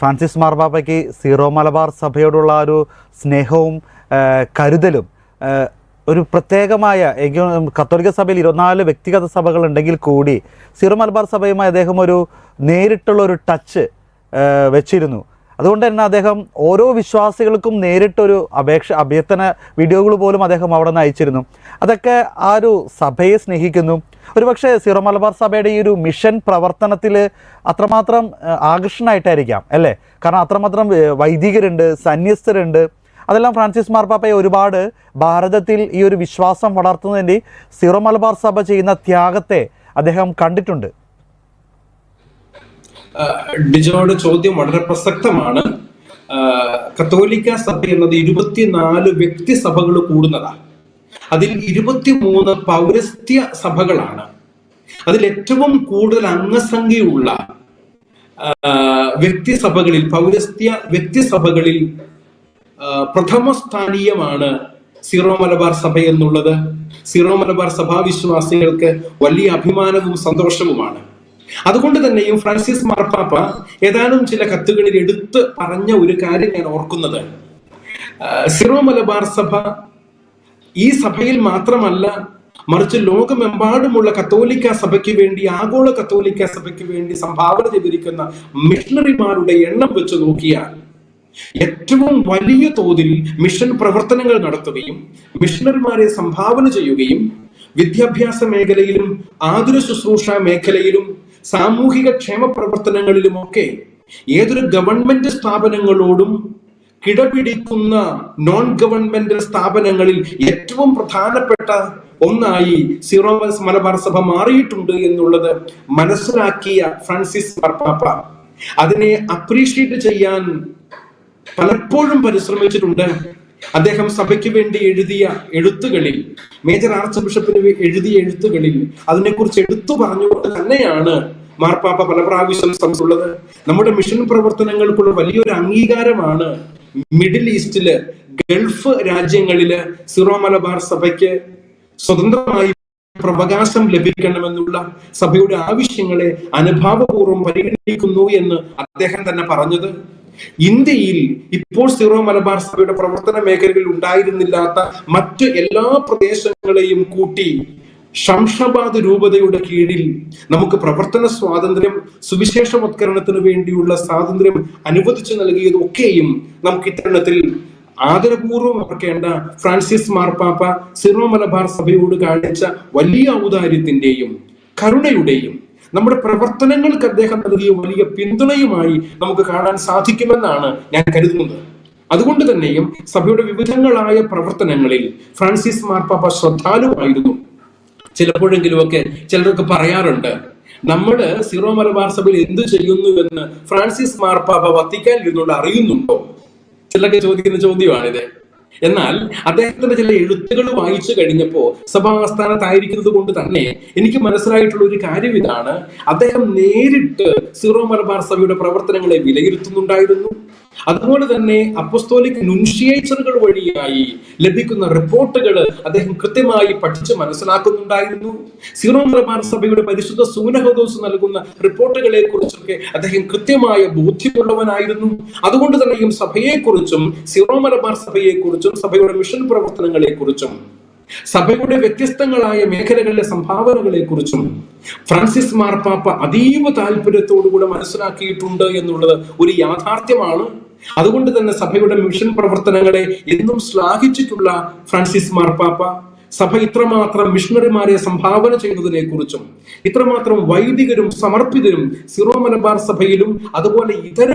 Francis മാർബാബയ്ക്ക് zero Malabar സഭയോടുള്ള ഒരു സ്നേഹവും കരുതലും ഒരു പ്രത്യേകമായ കത്തോലിക്ക സഭയിൽ ഇരുപത്തിനാല് വ്യക്തിഗത സഭകൾ ഉണ്ടെങ്കിൽ കൂടി സീറോ മലബാർ സഭയുമായി അദ്ദേഹം ഒരു നേരിട്ടുള്ള ഒരു ടച്ച് വെച്ചിരുന്നു. അതുകൊണ്ട് തന്നെ അദ്ദേഹം ഓരോ വിശ്വാസികൾക്കും നേരിട്ടൊരു അപേക്ഷ അഭ്യർത്ഥന വീഡിയോകൾ പോലും അദ്ദേഹം അവിടെ നിന്ന് അയച്ചിരുന്നു. അതൊക്കെ ആ ഒരു സഭയെ സ്നേഹിക്കുന്നു. ഒരുപക്ഷെ സിറോ മലബാർ സഭയുടെ ഈ ഒരു മിഷൻ പ്രവർത്തനത്തിൽ അത്രമാത്രം ആകർഷണമായിട്ടായിരിക്കാം അല്ലേ? കാരണം അത്രമാത്രം വൈദികരുണ്ട് സന്യസ്തരുണ്ട്. അതെല്ലാം ഫ്രാൻസിസ് മാർപ്പാപ്പയെ ഒരുപാട് ഭാരതത്തിൽ ഈ ഒരു വിശ്വാസം വളർത്തുന്നതിന്റെ സിറോ മലബാർ സഭ ചെയ്യുന്ന ത്യാഗത്തെ അദ്ദേഹം കണ്ടിട്ടുണ്ട്. ഡിജോയുടെ ചോദ്യം വളരെ പ്രസക്തമാണ്. കത്തോലിക്ക സഭ എന്നത് ഇരുപത്തിനാല് വ്യക്തി സഭകൾ കൂടുന്നതാണ് അതിൽ ഇരുപത്തിമൂന്ന് പൗരസ്ത്യ സഭകളാണ്. അതിൽ ഏറ്റവും കൂടുതൽ അംഗസംഖ്യയുള്ള വ്യക്തി സഭകളിൽ പൗരസ്ത്യ വ്യക്തി സഭകളിൽ പ്രഥമ സ്ഥാനീയമാണ് സീറോ മലബാർ സഭ എന്നുള്ളത്. സീറോ മലബാർ സഭാവിശ്വാസികൾക്ക് വലിയ അഭിമാനവും സന്തോഷവുമാണ്. അതുകൊണ്ട് തന്നെയും ഫ്രാൻസിസ് മാർപ്പാപ്പ ഏതാനും ചില കത്തുകളിൽ എടുത്ത് പറഞ്ഞ ഒരു കാര്യം ഞാൻ ഓർക്കുന്നത്. സിറോ മലബാർ സഭ ഈ സഭയിൽ മാത്രമല്ല മറിച്ച് ലോകമെമ്പാടുമുള്ള കത്തോലിക്ക സഭയ്ക്ക് വേണ്ടി ആഗോള കത്തോലിക്ക സഭയ്ക്ക് വേണ്ടി സംഭാവന ചെയ്തിരിക്കുന്ന മിഷണറിമാരുടെ എണ്ണം വെച്ച് നോക്കിയാൽ ഏറ്റവും വലിയ തോതിൽ മിഷൻ പ്രവർത്തനങ്ങൾ നടത്തുകയും മിഷണറിമാരെ സംഭാവന ചെയ്യുകയും വിദ്യാഭ്യാസ മേഖലയിലും ആതുര ശുശ്രൂഷ മേഖലയിലും സാമൂഹിക ക്ഷേമ പ്രവർത്തനങ്ങളിലുമൊക്കെ ഏതൊരു ഗവൺമെന്റ് സ്ഥാപനങ്ങളോടും കിടപിടിക്കുന്ന നോൺ ഗവൺമെന്റ് സ്ഥാപനങ്ങളിൽ ഏറ്റവും പ്രധാനപ്പെട്ട ഒന്നായി സിറോ മലബാർ സഭ മാറിയിട്ടുണ്ട് എന്നുള്ളത് മനസ്സിലാക്കിയ ഫ്രാൻസിസ് മാർപ്പാപ്പ അതിനെ അപ്രീഷിയേറ്റ് ചെയ്യാൻ പലപ്പോഴും പരിശ്രമിച്ചിട്ടുണ്ട്. അദ്ദേഹം സഭയ്ക്ക് വേണ്ടി എഴുതിയ എഴുത്തുകളിൽ മേജർ ആർച്ച് ബിഷപ്പിന് എഴുതിയ എഴുത്തുകളിൽ അതിനെക്കുറിച്ച് എടുത്തു പറഞ്ഞുകൊണ്ട് തന്നെയാണ് മാർപ്പാപ്പ പല പ്രാവശ്യം സംസുള്ളത് നമ്മുടെ മിഷൻ പ്രവർത്തനങ്ങൾക്കുള്ള വലിയൊരു അംഗീകാരമാണ് മിഡിൽ ഈസ്റ്റിൽ ഗൾഫ് രാജ്യങ്ങളിൽ സിറോ മലബാർ സഭയ്ക്ക് സ്വതന്ത്രമായി പ്രവകാശം ലഭിക്കണമെന്നുള്ള സഭയുടെ ആവശ്യങ്ങളെ അനുഭാവപൂർവം പരിഗണിക്കുന്നു എന്ന് അദ്ദേഹം തന്നെ പറഞ്ഞത്. ഇന്ത്യയിൽ ഇപ്പോൾ സീറോ മലബാർ സഭയുടെ പ്രവർത്തന മേഖലകളിൽ ഉണ്ടായിരുന്നില്ലാത്ത മറ്റ് എല്ലാ പ്രദേശങ്ങളെയും കൂട്ടി ശംഷാബാദ് രൂപതയുടെ കീഴിൽ നമുക്ക് പ്രവർത്തന സ്വാതന്ത്ര്യം സുവിശേഷവത്കരണത്തിന് വേണ്ടിയുള്ള സ്വാതന്ത്ര്യം അനുവദിച്ചു നൽകിയതൊക്കെയും നമുക്ക് ഇത്തരണത്തിൽ ആദരപൂർവം ഓർക്കേണ്ട ഫ്രാൻസിസ് മാർപ്പാപ്പ സിറോ മലബാർ സഭയോട് കാണിച്ച വലിയ ഔദാര്യത്തിന്റെയും കരുണയുടെയും നമ്മുടെ പ്രവർത്തനങ്ങൾക്ക് അദ്ദേഹം നൽകിയ വലിയ പിന്തുണയുമായി നമുക്ക് കാണാൻ സാധിക്കുമെന്നാണ് ഞാൻ കരുതുന്നത്. അതുകൊണ്ട് തന്നെയും സഭയുടെ വിവിധങ്ങളായ പ്രവർത്തനങ്ങളിൽ ഫ്രാൻസിസ് മാർപ്പാപ്പ ശ്രദ്ധാലുവായിരുന്നു. ചിലപ്പോഴെങ്കിലുമൊക്കെ ചിലർക്ക് പറയാറുണ്ട് നമ്മൾ സീറോ മലബാർ സഭയിൽ എന്ത് ചെയ്യുന്നു എന്ന് ഫ്രാൻസിസ് മാർപ്പാപ്പ വത്തിക്കാൻ ഇരുന്നുകൊണ്ട് അറിയുന്നുണ്ടോ? ചിലർക്ക് ചോദിക്കുന്ന ചോദ്യമാണിത്. എന്നാൽ അദ്ദേഹത്തിന്റെ ചില എഴുത്തുകൾ വായിച്ചു കഴിഞ്ഞപ്പോ സഭാസ്ഥാനത്തായിരിക്കുന്നത് കൊണ്ട് തന്നെ എനിക്ക് മനസ്സിലായിട്ടുള്ള ഒരു കാര്യം ഇതാണ്. അദ്ദേഹം നേരിട്ട് സീറോ മലബാർ സഭയുടെ പ്രവർത്തനങ്ങളെ വിലയിരുത്തുന്നുണ്ടായിരുന്നു. അതുപോലെ തന്നെ അപ്പസ്തോലിക് നുൻഷിയേച്ചറുകൾ വഴിയായി ലഭിക്കുന്ന റിപ്പോർട്ടുകൾ അദ്ദേഹം കൃത്യമായി പഠിച്ച് മനസ്സിലാക്കുന്നുണ്ടായിരുന്നു. സീറോ മലബാർ സഭയുടെ പരിശുദ്ധ സൂനഹദോസ് നൽകുന്ന റിപ്പോർട്ടുകളെ കുറിച്ചൊക്കെ അദ്ദേഹം കൃത്യമായ ബോധ്യമുള്ളവനായിരുന്നു. അതുകൊണ്ട് തന്നെയും സഭയെക്കുറിച്ചും സീറോ മലബാർ സഭയെക്കുറിച്ചും സഭയുടെ മിഷൻ പ്രവർത്തനങ്ങളെ കുറിച്ചും സഭയുടെ വ്യത്യസ്തങ്ങളായ മേഖലകളിലെ സംഭാവനകളെ കുറിച്ചും ഫ്രാൻസിസ് മാർപ്പാപ്പ അതീവ താല്പര്യത്തോടുകൂടെ മനസ്സിലാക്കിയിട്ടുണ്ട് എന്നുള്ളത് ഒരു യാഥാർത്ഥ്യമാണ്. അതുകൊണ്ട് തന്നെ സഭയുടെ മിഷൻ പ്രവർത്തനങ്ങളെ എന്നും ശ്ലാഘിച്ചിട്ടുള്ള ഫ്രാൻസിസ് മാർപ്പാപ്പ സഭ ഇത്രമാത്രം മിഷണറിമാരെ സംഭാവന ചെയ്തതിനെ കുറിച്ചും ഇത്രമാത്രം വൈദികരും സമർപ്പിതരും സിറോ മലബാർ സഭയിലും അതുപോലെ ഇതര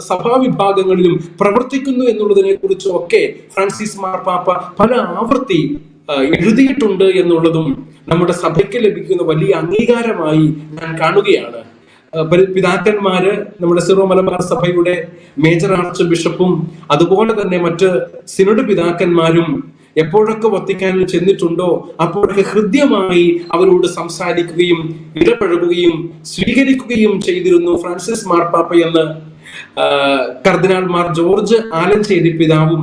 സഭാ സഭാവിഭാഗങ്ങളിലും പ്രവർത്തിക്കുന്നു എന്നുള്ളതിനെ കുറിച്ചും ഒക്കെ ഫ്രാൻസിസ് മാർപ്പാപ്പ പല ആവർത്തി എഴുതിയിട്ടുണ്ട് എന്നുള്ളതും നമ്മുടെ സഭയ്ക്ക് ലഭിക്കുന്ന വലിയ അംഗീകാരമായി ഞാൻ കാണുകയാണ്. പിതാക്കന്മാര് നമ്മുടെ സിറോ മലബാർ സഭയുടെ മേജർ ആർച്ച് ബിഷപ്പും അതുപോലെ തന്നെ മറ്റ് സിനഡ് പിതാക്കന്മാരും എപ്പോഴൊക്കെ വത്തിക്കാനിൽ ചെന്നിട്ടുണ്ടോ അപ്പോഴൊക്കെ ഹൃദ്യമായി അവരോട് സംസാരിക്കുകയും ഇടപഴകുകയും സ്വീകരിക്കുകയും ചെയ്തിരുന്നു ഫ്രാൻസിസ് മാർപ്പാപ്പ എന്ന് കർദിനാൾ മാർ ജോർജ് ആലഞ്ചേരി പിതാവും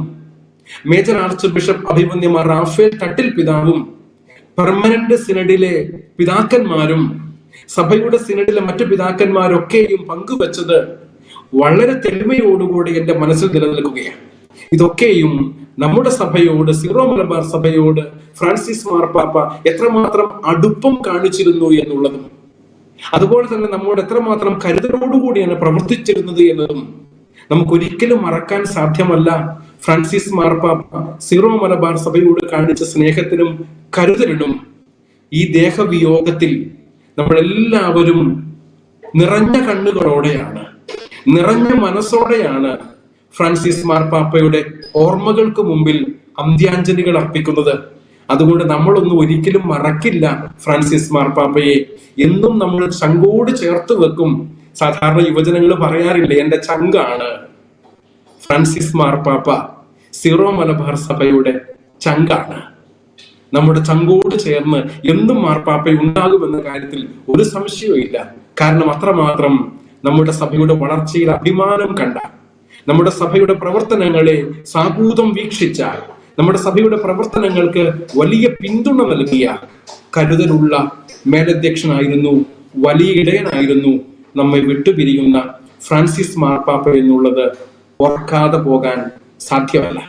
മേജർ ആർച്ച് ബിഷപ്പ് അഭിമന്യമാർ റാഫേൽ തട്ടിൽ പിതാവും പെർമനന്റ് സിനഡിലെ പിതാക്കന്മാരും സഭയുടെ സിനഡിലെ മറ്റു പിതാക്കന്മാരൊക്കെയും പങ്കുവച്ചത് വളരെ തെളിമയോടുകൂടി എന്റെ മനസ്സിൽ നിലനിൽക്കുകയാണ്. ഇതൊക്കെയും നമ്മുടെ സഭയോട് സിറോ മലബാർ സഭയോട് ഫ്രാൻസിസ് മാർപ്പാപ്പ എത്രമാത്രം അടുപ്പം കാണിച്ചിരുന്നു എന്നുള്ളതും അതുപോലെ തന്നെ നമ്മോട് എത്രമാത്രം കരുതലോടുകൂടിയാണ് പ്രവർത്തിച്ചിരുന്നത് എന്നതും നമുക്കൊരിക്കലും മറക്കാൻ സാധ്യമല്ല. ഫ്രാൻസിസ് മാർപ്പാപ്പ സിറോ മലബാർ സഭയോട് കാണിച്ച സ്നേഹത്തിനും കരുതലിനും ഈ ദേഹവിയോഗത്തിൽ നമ്മളെല്ലാവരും നിറഞ്ഞ കണ്ണുകളോടെയാണ് നിറഞ്ഞ മനസ്സോടെയാണ് ഫ്രാൻസിസ് മാർപ്പാപ്പയുടെ ഓർമ്മകൾക്ക് മുമ്പിൽ അന്ത്യാഞ്ജലികൾ അർപ്പിക്കുന്നത്. അതുകൊണ്ട് നമ്മളൊന്നും ഒരിക്കലും മറക്കില്ല ഫ്രാൻസിസ് മാർപ്പാപ്പയെ എന്നും നമ്മൾ ചങ്കോട് ചേർത്ത് വെക്കും. സാധാരണ യുവജനങ്ങൾ പറയാറില്ല എന്റെ ചങ്കാണ്. ഫ്രാൻസിസ് മാർപ്പാപ്പ സിറോ മലബാർ സഭയുടെ ചങ്കാണ്. നമ്മുടെ ചങ്കോട് ചേർന്ന് എന്തും മാർപ്പാപ്പ ഉണ്ടാകുമെന്ന കാര്യത്തിൽ ഒരു സംശയവും കാരണം അത്രമാത്രം നമ്മുടെ സഭയുടെ വളർച്ചയിൽ അഭിമാനം കണ്ട നമ്മുടെ സഭയുടെ പ്രവർത്തനങ്ങളെ സാഭൂതം വീക്ഷിച്ച നമ്മുടെ സഭയുടെ പ്രവർത്തനങ്ങൾക്ക് വലിയ പിന്തുണ നൽകിയ കരുതലുള്ള മേലധ്യക്ഷനായിരുന്നു വലിയ ഇടയനായിരുന്നു നമ്മെ വിട്ടുപിരിയുന്ന ഫ്രാൻസിസ് മാർപ്പാപ്പ എന്നുള്ളത് ഓർക്കാതെ പോകാൻ സാധ്യമല്ല.